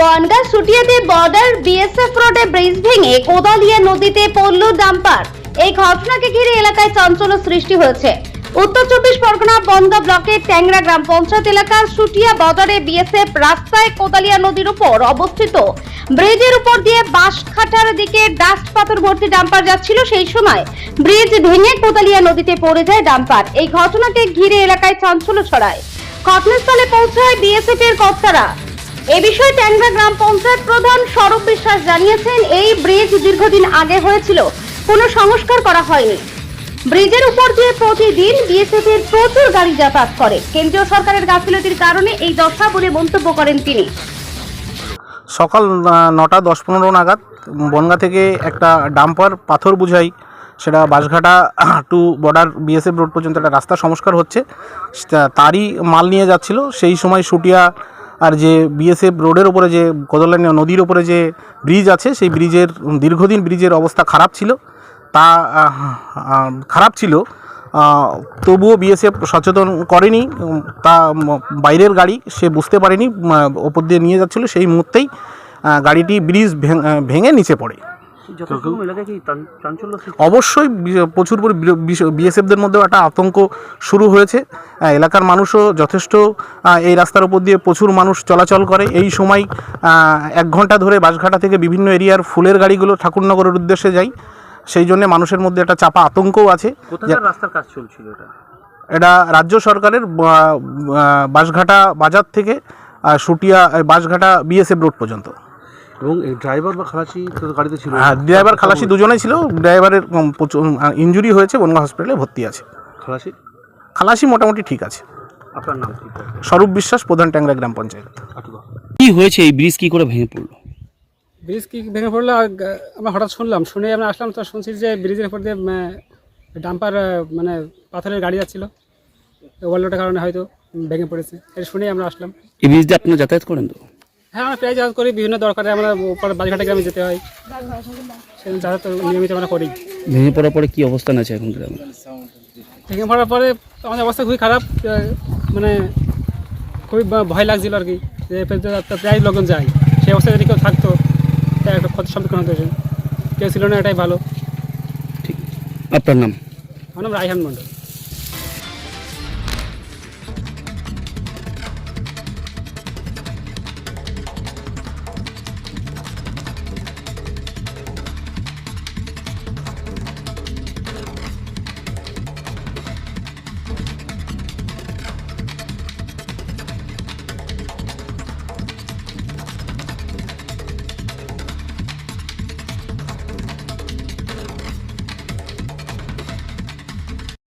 বনগা সুটিয়াতে border BSF রোডে bridge ভেঙে কোদালিয়া নদীতে পড়ল ডাম্পার এই ঘটনাকে ঘিরে এলাকায় চাঞ্চল্য সৃষ্টি হয়েছে। উত্তর চব্বিশ পরগনা বনগা ব্লকের ট্যাংরা গ্রাম পঞ্চায়েত এলাকার সুটিয়া বর্ডারে বিএসএফ রাস্তায় কোদালিয়া নদীর উপর অবস্থিত। ব্রিজের উপর দিয়ে বাঁশখাটার দিকে ডাস্ট পাথর ভর্তি ডাম্পার যাচ্ছিল সেই সময়। ব্রিজ ভেঙে কোদালিয়া নদীতে পড়ে যায় ডাম্পার এই ঘটনাকে ঘিরে এলাকায় চাঞ্চল্য ছড়ায়। ঘটনাস্থলে পৌঁছায় বিএসএফ এর কর্তারা। এ বিষয়ে ট্যাংরা গ্রাম পঞ্চায়েত প্রধান সৌরভ বিশ্বাস জানিয়েছেন, এই ব্রিজ দীর্ঘদিন আগে হয়েছিল, কোনো সংস্কার করা হয়নি। ব্রিজের উপর দিয়ে প্রতিদিন বিএসএফ এর প্রচুর গাড়ি যাতায়াত করে। কেন্দ্রীয় সরকারের গাফিলতির কারণে এই দশা বলে মন্তব্য করেন তিনি। সকাল নটা দশ পনেরো নাগাদ বনগা থেকে একটা ডাম্পার পাথর বুঝাই, সেটা Banshghata to border BSF road পর্যন্ত একটা রাস্তা সংস্কার হচ্ছে তারই মাল নিয়ে যাচ্ছিল। সেই সময় সুটিয়া আর যে বিএসএফ রোডের ওপরে যে কদলা নদীর ওপরে যে ব্রিজ আছে, সেই ব্রিজের, দীর্ঘদিন ব্রিজের অবস্থা খারাপ ছিল। তা খারাপ ছিল। তবুও বিএসএফ সচেতন করেনি। তা, বাইরের গাড়ি সে বুঝতে পারেনি ওপর দিয়ে নিয়ে যাচ্ছিল। সেই মুহূর্তেই গাড়িটি ব্রিজ ভেঙে নিচে পড়ে। অবশ্যই প্রচুর বিএসএফদের মধ্যেও একটা আতঙ্ক শুরু হয়েছে। এলাকার মানুষও যথেষ্ট এই রাস্তার উপর দিয়ে প্রচুর মানুষ চলাচল করে। এই সময় এক ঘণ্টা ধরে বাঁশঘাটা থেকে বিভিন্ন এরিয়ার ফুলের গাড়িগুলো ঠাকুরনগরের উদ্দেশ্যে যায়। সেই জন্য মানুষের মধ্যে একটা চাপা আতঙ্কও আছে। রাস্তার কাজ চলছিল এটা? এটা রাজ্য সরকারের বা- বা- বাঁশঘাটা বাজার থেকে সুটিয়া আহ, বাঁশঘাটা বিএসএফ রোড পর্যন্ত। এবং ড্রাইভার বা খালাসি তো গাড়িতে ছিল? আর ড্রাইভার খালাসি দুজনেই ছিল। ড্রাইভারের প্রচুর ইঞ্জুরি হয়েছে বনগা হসপিটালে ভর্তি আছে। খালাসি? খালাসি মোটামুটি ঠিক আছে। আপনার নাম কি? স্বরূপ বিশ্বাস প্রধান ট্যাংরা গ্রাম পঞ্চায়েত। কি হয়েছে এই ব্রিজ কি করে ভেঙে পড়ল? ব্রিজ কি ভেঙে পড়ল? আমরা হঠাৎ শুনলাম শুনে আমরা আসলাম তো শুনছি যে ব্রিজের উপর দিয়ে ডাম্পার মানে পাথরের গাড়ি যাচ্ছিল। ওভারলোডের কারণে হয়তো ভেঙে পড়েছে। এটা শুনেই আমরা আসলাম। এই ব্রিজ দিয়ে আপনারা যাতায়াত করেন তো? হ্যাঁ আমরা প্রায় যাতায়াত করি বিভিন্ন দরকারে আমরা বাজঘাটে গ্রামে যেতে হয়। সেদিন যাতায়াত নিয়মিত আমরা করি। ভেঙে পড়ার পরে কি অবস্থান আছে এখন গ্রামে? ভেঙে পড়ার পরে আমাদের অবস্থা খুবই খারাপ মানে খুবই ভয় লাগছিল আর কি যে তো প্রায় লোকজন যায়। সেই অবস্থায় যদি কেউ থাকতো তা একটা ক্ষতির সম্মুখীন হতে হয়েছে কেউ ছিল না এটাই ভালো। ঠিক। আপনার নাম? আমার নাম রায়হান মন্ডল